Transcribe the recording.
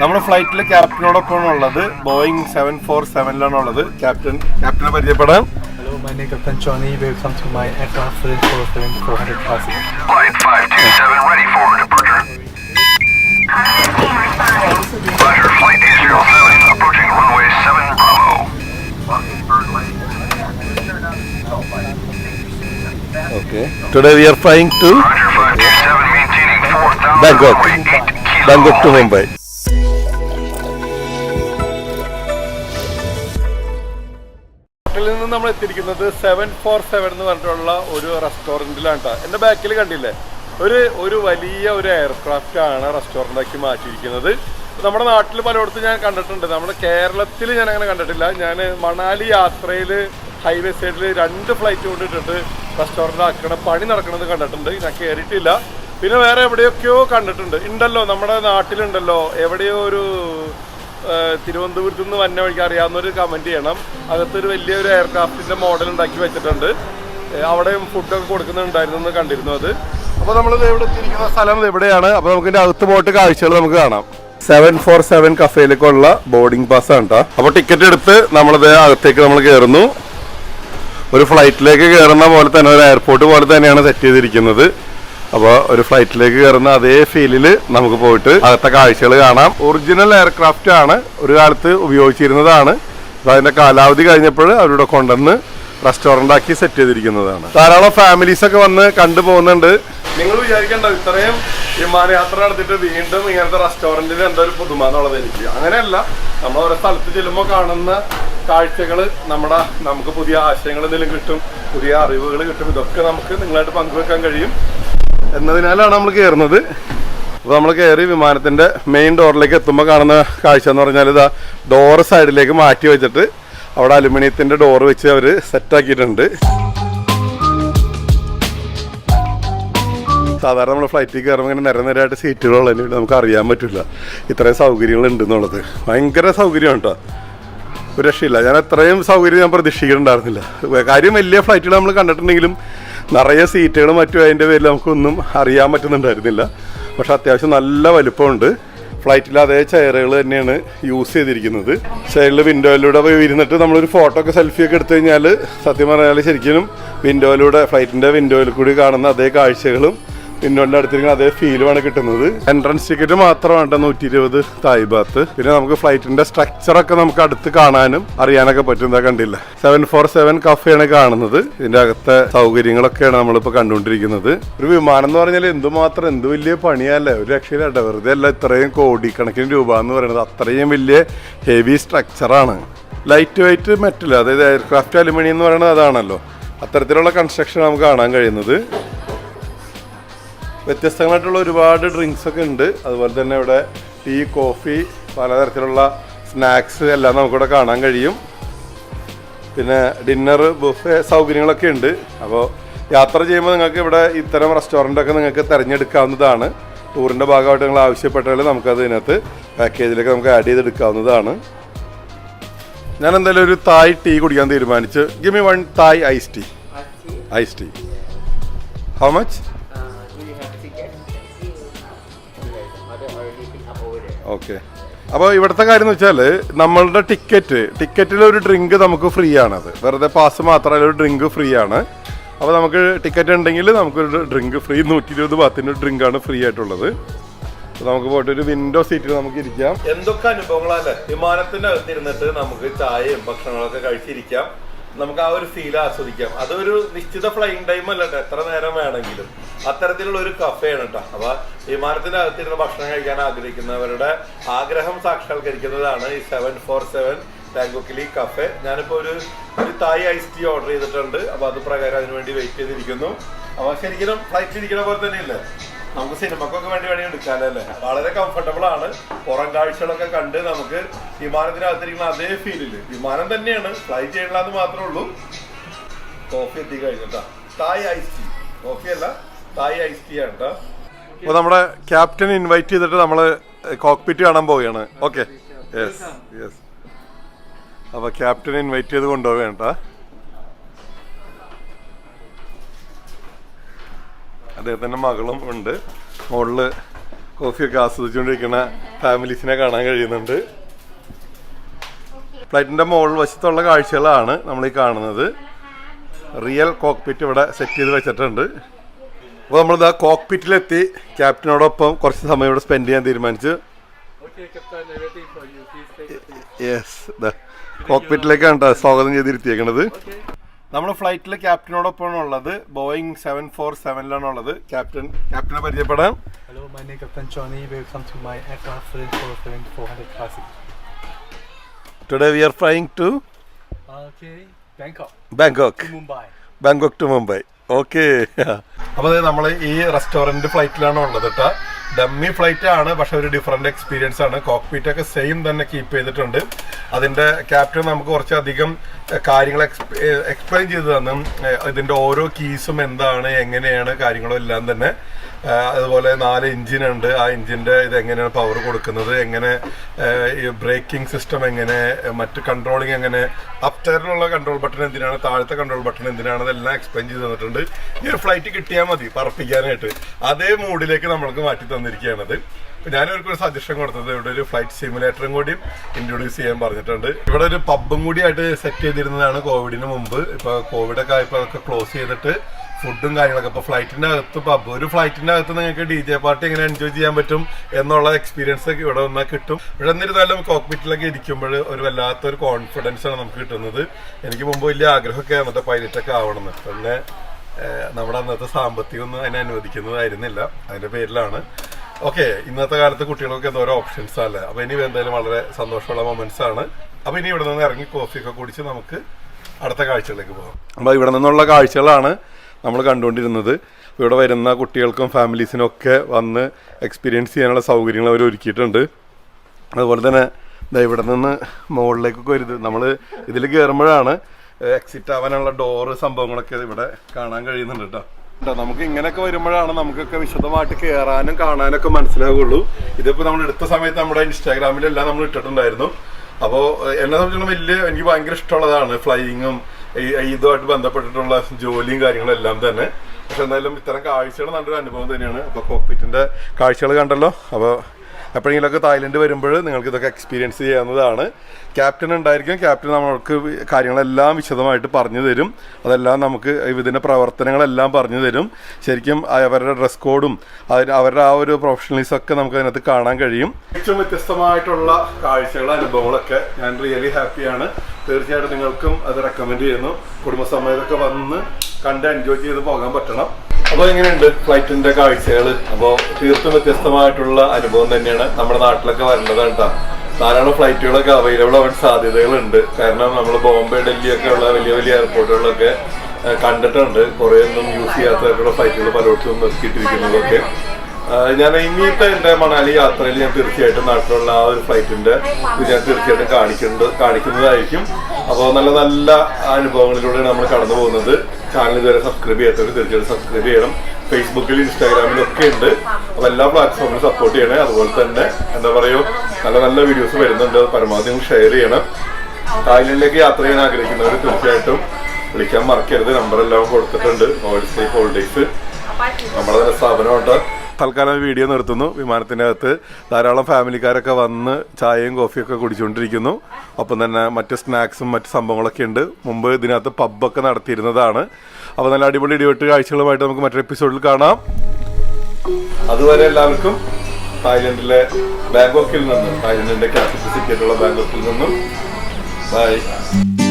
നമ്മുടെ ഫ്ലൈറ്റിൽ ക്യാപ്റ്റനോടൊപ്പം ഉള്ളത്. ബോയിങ് സെവൻ ഫോർ സെവനിലാണ് ഉള്ളത്. ക്യാപ്റ്റൻ ക്യാപ്റ്റനെ പരിചയപ്പെടാം. Today we are flying to Bangkok Bangkok to Mumbai ഹോട്ടലിൽ നിന്ന് നമ്മൾ എത്തിയിരിക്കുന്നത് സെവൻ ഫോർ സെവൻ എന്ന് പറഞ്ഞിട്ടുള്ള ഒരു റെസ്റ്റോറന്റിലാണ് കേട്ടോ എന്റെ ബാക്കിൽ കണ്ടില്ലേ? ഒരു ഒരു വലിയ ഒരു എയർക്രാഫ്റ്റ് ആണ് റെസ്റ്റോറന്റാക്കി മാറ്റിയിരിക്കുന്നത്. നമ്മുടെ നാട്ടിൽ പലയിടത്തും ഞാൻ കണ്ടിട്ടുണ്ട്. നമ്മുടെ കേരളത്തിൽ ഞാൻ അങ്ങനെ കണ്ടിട്ടില്ല. ഞാൻ മണാലി യാത്രയിൽ ഹൈവേ സൈഡിൽ രണ്ട് ഫ്ലൈറ്റ് കൊണ്ടിട്ടിട്ട് റെസ്റ്റോറന്റ് ആക്കണ പണി നടക്കുന്നത് കണ്ടിട്ടുണ്ട്. ഞാൻ കയറിയിട്ടില്ല പിന്നെ വേറെ എവിടെയൊക്കെയോ കണ്ടിട്ടുണ്ട്. ഉണ്ടല്ലോ നമ്മുടെ നാട്ടിലുണ്ടല്ലോ. എവിടെയോ ഒരു തിരുവനന്തപുരത്ത് നിന്ന് വന്ന വഴിക്ക് അറിയാവുന്നവർ കമന്റ് ചെയ്യണം. അകത്തൊരു വലിയൊരു എയർക്രാഫ്റ്റിന്റെ മോഡൽ ഉണ്ടാക്കി വെച്ചിട്ടുണ്ട്. അവിടെ അവിടെയും ഫുഡൊക്കെ കൊടുക്കുന്നുണ്ടായിരുന്നു എന്ന് കണ്ടിരുന്നു അത്. അപ്പോൾ നമ്മൾ ഇവിടെ എത്തിയിരിക്കുന്ന സ്ഥലം എവിടെയാണ് അപ്പോൾ നമുക്ക് ഇതിന്റെ അകത്ത് പോയിട്ട് കാഴ്ചകൾ നമുക്ക് കാണാം. സെവൻ ഫോർ സെവൻ കഫേയിലേക്കുള്ള ബോർഡിംഗ് പാസ് ആണ് കേട്ടോ അപ്പോൾ ടിക്കറ്റ് എടുത്ത് നമ്മളിത് അകത്തേക്ക് നമ്മൾ കയറുന്നു ഒരു ഫ്ലൈറ്റിലേക്ക് കയറുന്ന പോലെ തന്നെ ഒരു എയർപോർട്ട് പോലെ തന്നെയാണ് സെറ്റ് ചെയ്തിരിക്കുന്നത്. അപ്പോൾ ഒരു ഫ്ലൈറ്റിലേക്ക് കയറുന്ന അതേ ഫീലിൽ നമുക്ക് പോയിട്ട് അകത്തെ കാഴ്ചകൾ കാണാം. ഒറിജിനൽ എയർക്രാഫ്റ്റ് ആണ് ഒരു കാലത്ത് ഉപയോഗിച്ചിരുന്നതാണ്. അതിന്റെ കാലാവധി കഴിഞ്ഞപ്പോൾ അവരുടെ കൊണ്ടുവന്ന് റെസ്റ്റോറന്റ് ആക്കി സെറ്റ് ചെയ്തിരിക്കുന്നതാണ്. ധാരാളം ഫാമിലീസ് ഒക്കെ വന്ന് കണ്ടു പോകുന്നുണ്ട്. നിങ്ങൾ വിചാരിക്കണ്ട ഇത്രയും വിമാനയാത്ര നടത്തിയിട്ട് വീണ്ടും ഇങ്ങനത്തെ റെസ്റ്റോറന്റിൽ എന്തോ ഒരു പുതുമ എന്നുള്ളത് എനിക്ക്. അങ്ങനെയല്ല നമ്മൾ ഓരോ സ്ഥലത്ത് ചെല്ലുമ്പോൾ കാണുന്ന കാഴ്ചകൾ നമ്മുടെ നമുക്ക് പുതിയ ആശയങ്ങൾ എന്തെങ്കിലും കിട്ടും പുതിയ അറിവുകൾ കിട്ടും. ഇതൊക്കെ നമുക്ക് നിങ്ങളായിട്ട് പങ്കുവെക്കാൻ കഴിയും. എന്നതിനാലാണ് നമ്മൾ കയറുന്നത്. അപ്പോൾ നമ്മൾ കയറി വിമാനത്തിന്റെ മെയിൻ ഡോറിലേക്ക് എത്തുമ്പോൾ കാണുന്ന കാഴ്ച എന്ന് പറഞ്ഞാൽ ഇതാ ഡോറ് സൈഡിലേക്ക് മാറ്റി വെച്ചിട്ട് അവിടെ അലുമിനിയത്തിന്റെ ഡോറ് വെച്ച് അവർ സെറ്റാക്കിയിട്ടുണ്ട് സാധാരണ നമ്മൾ ഫ്ലൈറ്റിൽ കയറുമ്പോൾ ഇങ്ങനെ നിര നിരയായിട്ട് സീറ്റുകളുള്ളതിന് നമുക്ക് അറിയാൻ പറ്റില്ല. ഇത്രയും സൗകര്യങ്ങൾ ഉണ്ടെന്നുള്ളത് ഭയങ്കര സൗകര്യമാണ് കേട്ടോ. ഒരു രക്ഷയില്ല. ഞാൻ അത്രയും സൗകര്യം ഞാൻ പ്രതീക്ഷിക്കുന്നുണ്ടായിരുന്നില്ല. കാര്യം വലിയ ഫ്ലൈറ്റുകൾ നമ്മൾ കണ്ടിട്ടുണ്ടെങ്കിലും നിറയെ സീറ്റുകളും മറ്റും അതിന്റെ പേരിൽ നമുക്കൊന്നും അറിയാൻ പറ്റുന്നുണ്ടായിരുന്നില്ല. പക്ഷെ അത്യാവശ്യം നല്ല വലുപ്പമുണ്ട്. ഫ്ലൈറ്റിൽ അതേ ചെയറുകൾ തന്നെയാണ് യൂസ് ചെയ്തിരിക്കുന്നത്. സൈഡിൽ വിൻഡോയിലൂടെ പോയി ഇരുന്നിട്ട് നമ്മളൊരു ഫോട്ടോ ഒക്കെ സെൽഫി ഒക്കെ എടുത്തു കഴിഞ്ഞാൽ സത്യം പറഞ്ഞാൽ ശരിക്കും വിൻഡോയിലൂടെ ഫ്ലൈറ്റിന്റെ വിൻഡോയിൽ കൂടി കാണുന്ന അതേ കാഴ്ചകളും വിൻഡോന്റെ അടുത്തിരിക്കുന്ന അതേ ഫീലുമാണ് കിട്ടുന്നത്. എൻട്രൻസ് ടിക്കറ്റ് മാത്രമാണ് നൂറ്റി ഇരുപത് തായ് ബാത്ത് പിന്നെ നമുക്ക് ഫ്ലൈറ്റിന്റെ സ്ട്രക്ചർ ഒക്കെ നമുക്ക് അടുത്ത് കാണാനും അറിയാനൊക്കെ പറ്റുന്നതാ കണ്ടില്ല? സെവൻ ഫോർ സെവൻ കഫേയാണ് കാണുന്നത്. ഇതിന്റെ അകത്തെ സൗകര്യങ്ങളൊക്കെയാണ് നമ്മളിപ്പോ കണ്ടുകൊണ്ടിരിക്കുന്നത്. ഒരു വിമാനം എന്ന് പറഞ്ഞാൽ എന്തുമാത്രം എന്ത് വലിയ പണിയല്ലേ? ഒരു രക്ഷയില വെറുതെ അല്ല ഇത്രയും കോടിക്കണക്കിന് രൂപ എന്ന് പറയുന്നത്. അത്രയും വലിയ ഹെവി സ്ട്രക്ചറാണ് ലൈറ്റ് വെയിറ്റ് മെറ്റൽ അതായത് എയർക്രാഫ്റ്റ് അലുമിനിയം എന്ന് പറയുന്നത് അതാണല്ലോ. അത്തരത്തിലുള്ള കൺസ്ട്രക്ഷൻ നമുക്ക് കാണാൻ കഴിയുന്നത്. വ്യത്യസ്തങ്ങളായിട്ടുള്ള ഒരുപാട് ഡ്രിങ്ക്സ് ഒക്കെ ഉണ്ട്. അതുപോലെ തന്നെ ഇവിടെ ടീ കോഫി പലതരത്തിലുള്ള സ്നാക്സ് എല്ലാം നമുക്കിവിടെ കാണാൻ കഴിയും. പിന്നെ ഡിന്നർ ബുഫേ സൗകര്യങ്ങളൊക്കെ ഉണ്ട്. അപ്പോൾ യാത്ര ചെയ്യുമ്പോൾ നിങ്ങൾക്ക് ഇവിടെ ഇത്തരം റെസ്റ്റോറന്റൊക്കെ നിങ്ങൾക്ക് തിരഞ്ഞെടുക്കാവുന്നതാണ്. ടൂറിന്റെ ഭാഗമായിട്ട് നിങ്ങൾ ആവശ്യപ്പെട്ടാൽ നമുക്കത് ഇതിനകത്ത് പാക്കേജിലേക്ക് നമുക്ക് ആഡ് ചെയ്തെടുക്കാവുന്നതാണ്. ഞാൻ എന്തായാലും ഒരു തായ് ടീ കുടിക്കാൻ തീരുമാനിച്ചു. Gimme me one Thai ice tea ice tea how much okay. അപ്പോൾ ഇവിടുത്തെ കാര്യം എന്ന് വെച്ചാൽ നമ്മളുടെ ടിക്കറ്റ് ടിക്കറ്റിൽ ഒരു ഡ്രിങ്ക് നമുക്ക് ഫ്രീ ആണത് വെറുതെ പാസ് മാത്രമല്ല ഒരു ഡ്രിങ്ക് ഫ്രീ ആണ് അപ്പോൾ നമുക്ക് ടിക്കറ്റ് ഉണ്ടെങ്കിൽ നമുക്കൊരു ഡ്രിങ്ക് ഫ്രീ. നൂറ്റി ഇരുപത് ബാത്തിന്റെ ഡ്രിങ്കാണ് ഫ്രീ ആയിട്ടുള്ളത്. നമുക്ക് പോയിട്ട് ഒരു വിൻഡോ സീറ്റിൽ നമുക്ക് ഇരിക്കാം. എന്തൊക്കെ അനുഭവങ്ങളല്ലേ വിമാനത്തിന്റെ അകത്തിരുന്നിട്ട് നമുക്ക് ചായയും ഭക്ഷണങ്ങളൊക്കെ കഴിച്ചിരിക്കാം. നമുക്ക് ആ ഒരു ഫീൽ ആസ്വദിക്കാം. അതൊരു നിശ്ചിത ഫ്ലൈങ് ടൈം അല്ലട്ടെ എത്ര നേരം വേണമെങ്കിലും. അത്തരത്തിലുള്ള ഒരു കഫേയാണ് കേട്ടോ അപ്പൊ വിമാനത്തിന്റെ അകത്തിരുന്ന് ഭക്ഷണം കഴിക്കാൻ ആഗ്രഹിക്കുന്നവരുടെ ആഗ്രഹം സാക്ഷാത്കരിക്കുന്നതാണ് ഈ സെവൻ ഫോർ സെവൻ ബാങ്കോക്കിലി കഫേ ഞാനിപ്പോ ഒരു ഒരു തായ് ഐസ് ടീ ഓർഡർ ചെയ്തിട്ടുണ്ട്. അപ്പൊ അത് പ്രകാരം അതിന് വേണ്ടി വെയിറ്റ് ചെയ്തിരിക്കുന്നു. അപ്പൊ ശരിക്കും ഫ്ലൈറ്റ് ഇരിക്കുന്ന പോലെ തന്നെയല്ലേ? നമുക്ക് സിനിമക്കൊക്കെ വേണ്ടി വേണമെങ്കിൽ എടുക്കാമല്ലോ അല്ലേ? വളരെ കംഫർട്ടബിൾ ആണ്. പുറം കാഴ്ചകളൊക്കെ കണ്ട് നമുക്ക് വിമാനത്തിനകത്തിരിക്കുന്ന അതേ ഫീലിൽ വിമാനം തന്നെയാണ്. ഫ്ലൈ ചെയ്യണമെന്ന് മാത്രമേ ഉള്ളൂ. കോഫി എത്തി കഴിഞ്ഞിട്ടാ തായ് ഐസ് ടീ കോഫി അല്ല അപ്പോൾ നമ്മുടെ ക്യാപ്റ്റൻ ഇൻവൈറ്റ് ചെയ്തിട്ട് നമ്മൾ കോക്പിറ്റ് കാണാൻ പോവുകയാണ്. ഓക്കെ യെസ് യെസ് അപ്പോൾ ക്യാപ്റ്റൻ ഇൻവൈറ്റ് ചെയ്ത് കൊണ്ടുപോവുകയാണ് കേട്ടോ അദ്ദേഹത്തിന്റെ മകളും ഉണ്ട്. മുകളിൽ കോഫിയൊക്കെ ആസ്വദിച്ചുകൊണ്ടിരിക്കുന്ന ഫാമിലീസിനെ കാണാൻ കഴിയുന്നുണ്ട്. ഫ്ലൈറ്റിന്റെ മുകൾ വശത്തുള്ള കാഴ്ചകളാണ് നമ്മൾ ഈ കാണുന്നത്. റിയൽ കോക്പിറ്റ് ഇവിടെ സെറ്റ് ചെയ്ത് വെച്ചിട്ടുണ്ട്. അപ്പോൾ നമ്മളിതാ കോക്പിറ്റിലെത്തി ക്യാപ്റ്റനോടൊപ്പം കുറച്ച് സമയം ഇവിടെ സ്പെൻഡ് ചെയ്യാൻ തീരുമാനിച്ചു. യെസ് കോക്പിറ്റിലേക്കാണ് കേട്ടോ സ്വാഗതം ചെയ്തിരുത്തിയേക്കണത്. നമ്മൾ ഫ്ലൈറ്റിൽ ക്യാപ്റ്റനോടൊപ്പമാണ് ഉള്ളത് ബോയിങ് സെവൻ ഫോർ സെവനിലാണ് ഉള്ളത് ക്യാപ്റ്റൻ ക്യാപ്റ്റനെ പരിചയപ്പെടാം. Hello my name captain Johnny welcome to my my aircraft French 407 400 Classic. Today we are flying to okay Bangkok Bangkok to Mumbai Bangkok to Mumbai okay. അപ്പോൾ നമ്മൾ ഈ റെസ്റ്റോറന്റ് ഫ്ലൈറ്റിലാണ് ഉള്ളത് കേട്ടോ dummy flight ആണ് പക്ഷെ ഒരു ഡിഫറെന്റ് എക്സ്പീരിയൻസ് ആണ്. കോക്പീറ്റ് ഒക്കെ സെയിം തന്നെ കീപ്പ് ചെയ്തിട്ടുണ്ട്. അതിന്റെ ക്യാപ്റ്റൻ നമുക്ക് കുറച്ചധികം കാര്യങ്ങൾ എക്സ്പ്ലെയിൻ ചെയ്തു തന്നു ഇതിന്റെ ഓരോ കീസും എന്താണ് എങ്ങനെയാണ് കാര്യങ്ങളും എല്ലാം തന്നെ. അതുപോലെ നാല് എഞ്ചിൻ ഉണ്ട് ആ എഞ്ചിന്റെ ഇത് എങ്ങനെയാണ് പവർ കൊടുക്കുന്നത്? എങ്ങനെ ഈ ബ്രേക്കിംഗ് സിസ്റ്റം എങ്ങനെ മറ്റു കൺട്രോളിങ് എങ്ങനെ? അപ്റ്ററിനുള്ള കൺട്രോൾ ബട്ടൺ എന്തിനാണ്? താഴത്തെ കൺട്രോൾ ബട്ടൺ എന്തിനാണ്? അതെല്ലാം എക്സ്പ്ലെയിൻ ചെയ്ത് തന്നിട്ടുണ്ട്. ഈ ഒരു ഫ്ലൈറ്റ് കിട്ടിയാൽ മതി പറപ്പിക്കാനായിട്ട്. അതേ മൂഡിലേക്ക് നമ്മൾക്ക് മാറ്റി തന്നിരിക്കുകയാണത്. ഞാനവർക്ക് ഒരു സജഷൻ കൊടുത്തത്. ഇവിടെ ഒരു ഫ്ലൈറ്റ് സിമുലേറ്ററും കൂടി ഇൻട്രൊഡ്യൂസ് ചെയ്യാൻ പറഞ്ഞിട്ടുണ്ട്. ഇവിടെ ഒരു പബ്ബും കൂടി ആയിട്ട് സെറ്റ് ചെയ്തിരുന്നതാണ് കോവിഡിന് മുമ്പ്. ഇപ്പൊ കോവിഡൊക്കെ ആയപ്പോൾ അതൊക്കെ ക്ലോസ് ചെയ്തിട്ട് ഫുഡും കാര്യങ്ങളൊക്കെ. ഇപ്പൊ ഫ്ലൈറ്റിന്റെ അകത്ത് പബ് ഒരു ഫ്ലൈറ്റിന്റെ അകത്ത് നിങ്ങൾക്ക് ഡി ജെ പാർട്ടി എങ്ങനെ എൻജോയ് ചെയ്യാൻ പറ്റും എന്നുള്ള എക്സ്പീരിയൻസ് ഒക്കെ ഇവിടെ വന്നാൽ കിട്ടും. ഇവിടെ എന്നിരുന്നാലും കോക്പിറ്റിലൊക്കെ ഇരിക്കുമ്പോൾ ഒരു വല്ലാത്തൊരു കോൺഫിഡൻസ് ആണ് നമുക്ക് കിട്ടുന്നത്. എനിക്ക് മുമ്പ് വലിയ ആഗ്രഹമൊക്കെ അന്നത്തെ പൈലറ്റൊക്കെ ആവണമെന്ന് പിന്നെ നമ്മുടെ അന്നത്തെ സാമ്പത്തികമൊന്നും അതിനെ അനുവദിക്കുന്നതായിരുന്നില്ല. അതിന്റെ പേരിലാണ്. ഓക്കെ ഇന്നത്തെ കാലത്ത് കുട്ടികൾക്ക് എന്തോരോ ഓപ്ഷൻസ് അല്ലേ? അപ്പൊ ഇനി എന്തായാലും വളരെ സന്തോഷമുള്ള മൊമെന്റ്സ് ആണ്. അപ്പൊ ഇനി ഇവിടെ നിന്ന് ഇറങ്ങി കോഫിയൊക്കെ കുടിച്ച് നമുക്ക് അടുത്ത കാഴ്ചകളിലേക്ക് പോകാം. അപ്പൊ ഇവിടെ നിന്നുള്ള കാഴ്ചകളാണ് നമ്മൾ കണ്ടുകൊണ്ടിരുന്നത്. ഇവിടെ വരുന്ന കുട്ടികൾക്കും ഫാമിലീസിനും ഒക്കെ വന്ന് എക്സ്പീരിയൻസ് ചെയ്യാനുള്ള സൗകര്യങ്ങൾ അവർ ഒരുക്കിയിട്ടുണ്ട്. അതുപോലെ തന്നെ ഇവിടെ നിന്ന് മുകളിലേക്കൊക്കെ വരുത് നമ്മൾ ഇതിൽ കയറുമ്പോഴാണ് എക്സിറ്റ് ആവാനുള്ള ഡോറ് സംഭവങ്ങളൊക്കെ ഇവിടെ കാണാൻ കഴിയുന്നുണ്ട് കേട്ടോ ട്ടോ, നമുക്ക് ഇങ്ങനെയൊക്കെ വരുമ്പോഴാണ് നമുക്കൊക്കെ വിശദമായിട്ട് കയറാനും കാണാനൊക്കെ മനസ്സിലാവുള്ളൂ. ഇതിപ്പോ നമ്മൾ എടുത്ത സമയത്ത് നമ്മുടെ ഇൻസ്റ്റാഗ്രാമിലെല്ലാം നമ്മൾ ഇട്ടിട്ടുണ്ടായിരുന്നു. അപ്പോൾ എന്നെ സംബന്ധിച്ചിടത്തോളം വലിയ എനിക്ക് ഭയങ്കര ഇഷ്ടമുള്ളതാണ് ഫ്ലൈയിങ്ങും ഇതുമായിട്ട് ബന്ധപ്പെട്ടിട്ടുള്ള ജോലിയും കാര്യങ്ങളും എല്ലാം തന്നെ. പക്ഷെ എന്തായാലും ഇത്തരം കാഴ്ചകൾ നല്ലൊരു അനുഭവം തന്നെയാണ്. അപ്പോൾ കോക്പിറ്റിന്റെ കാഴ്ചകൾ കണ്ടല്ലോ. അപ്പോൾ എപ്പോഴെങ്കിലുമൊക്കെ തായ്ലൻഡ് വരുമ്പോൾ നിങ്ങൾക്ക് ഇതൊക്കെ എക്സ്പീരിയൻസ് ചെയ്യാവുന്നതാണ്. ക്യാപ്റ്റൻ ഉണ്ടായിരിക്കും. ക്യാപ്റ്റൻ നമ്മൾക്ക് കാര്യങ്ങളെല്ലാം വിശദമായിട്ട് പറഞ്ഞു തരും. അതെല്ലാം നമുക്ക് ഇതിന്റെ പ്രവർത്തനങ്ങളെല്ലാം പറഞ്ഞു തരും. ശരിക്കും അവരുടെ ഡ്രസ് കോഡും അവരുടെ ആ ഒരു പ്രൊഫഷണലിസം ഒക്കെ നമുക്ക് അതിനകത്ത് കാണാൻ കഴിയും. ഏറ്റവും വ്യത്യസ്തമായിട്ടുള്ള കാഴ്ചകളും അനുഭവങ്ങളൊക്കെ ഞാൻ റിയലി ഹാപ്പിയാണ് തീർച്ചയായിട്ടും നിങ്ങൾക്കും അത് റെക്കമെൻഡ് ചെയ്യുന്നു. കുടുംബസമേതമൊക്കെ വന്ന് കണ്ട് എൻജോയ് ചെയ്ത് പോകാൻ പറ്റണം. അപ്പോൾ എങ്ങനെയുണ്ട് ഫ്ലൈറ്റിന്റെ കാഴ്ചകൾ അപ്പോൾ തീർത്തും വ്യത്യസ്തമായിട്ടുള്ള അനുഭവം തന്നെയാണ് നമ്മുടെ നാട്ടിലൊക്കെ വരേണ്ടതാണ് കേട്ടോ. ധാരാളം ഫ്ലൈറ്റുകളൊക്കെ അവൈലബിൾ ആവാൻ സാധ്യതകളുണ്ട്. കാരണം നമ്മൾ ബോംബെ ഡൽഹി ഒക്കെ ഉള്ള വലിയ വലിയ എയർപോർട്ടുകളിലൊക്കെ കണ്ടിട്ടുണ്ട്. കുറേ ഒന്നും യൂസ് ചെയ്യാത്തതായിട്ടുള്ള ഫ്ലൈറ്റുകൾ പലയിടത്തും നിർത്തിയിട്ടിരിക്കുന്നതൊക്കെ. ഞാൻ ഇനിയിപ്പോൾ എന്റെ മണാലി യാത്രയിൽ ഞാൻ തീർച്ചയായിട്ടും നാട്ടിലുള്ള ആ ഒരു ഫ്ലൈറ്റിന്റെ ഇത് ഞാൻ തീർച്ചയായിട്ടും കാണിക്കുന്നത് കാണിക്കുന്നതായിരിക്കും. അപ്പോൾ നല്ല നല്ല അനുഭവങ്ങളിലൂടെ നമ്മൾ കടന്നു പോകുന്നത്. ചാനൽ ഇതുവരെ സബ്സ്ക്രൈബ് ചെയ്യാത്തവർ തീർച്ചയായിട്ടും സബ്സ്ക്രൈബ് ചെയ്യണം. ഫേസ്ബുക്കിൽ ഇൻസ്റ്റാഗ്രാമിലും ഒക്കെ ഉണ്ട്. അപ്പോൾ എല്ലാ പ്ലാറ്റ്ഫോമിലും സപ്പോർട്ട് ചെയ്യണേ. അതുപോലെ തന്നെ എന്താ പറയുക നല്ല നല്ല വീഡിയോസ് വരുന്നുണ്ട്. പരമാവധി ഷെയർ ചെയ്യണം. തായ്ലൻഡിലേക്ക് യാത്ര ചെയ്യാൻ ആഗ്രഹിക്കുന്നവർ തീർച്ചയായിട്ടും വിളിക്കാൻ മറക്കരുത്. നമ്പർ എല്ലാം കൊടുത്തിട്ടുണ്ട്. ഓൾഡ് സ്റ്റേ ഹോളിഡേയ്സ് നമ്മുടെ തന്നെ സ്ഥാപനമുണ്ട് തൽക്കാലം വീഡിയോ നിർത്തുന്നു. വിമാനത്തിന്റെ അകത്ത് ധാരാളം ഫാമിലിക്കാരൊക്കെ വന്ന് ചായയും കോഫിയൊക്കെ കുടിച്ചുകൊണ്ടിരിക്കുന്നു. ഒപ്പം തന്നെ മറ്റ് സ്നാക്സും മറ്റ് സംഭവങ്ങളൊക്കെ ഉണ്ട്. മുമ്പ് ഇതിനകത്ത് പബ്ബൊക്കെ നടത്തിയിരുന്നതാണ്. അപ്പോൾ നല്ല അടിപൊളി ഇടിവെട്ട് കാഴ്ചകളുമായിട്ട് നമുക്ക് മറ്റൊരു എപ്പിസോഡിൽ കാണാം. അതുവരെ എല്ലാവർക്കും തായ്ലൻഡിലെ ബാങ്കോക്കിൽ നിന്നും തായ്ലൻഡിന്റെ ക്യാപിറ്റൽ സിറ്റി ആയിട്ടുള്ള ബാങ്കോക്കിൽ നിന്നും. ബൈ.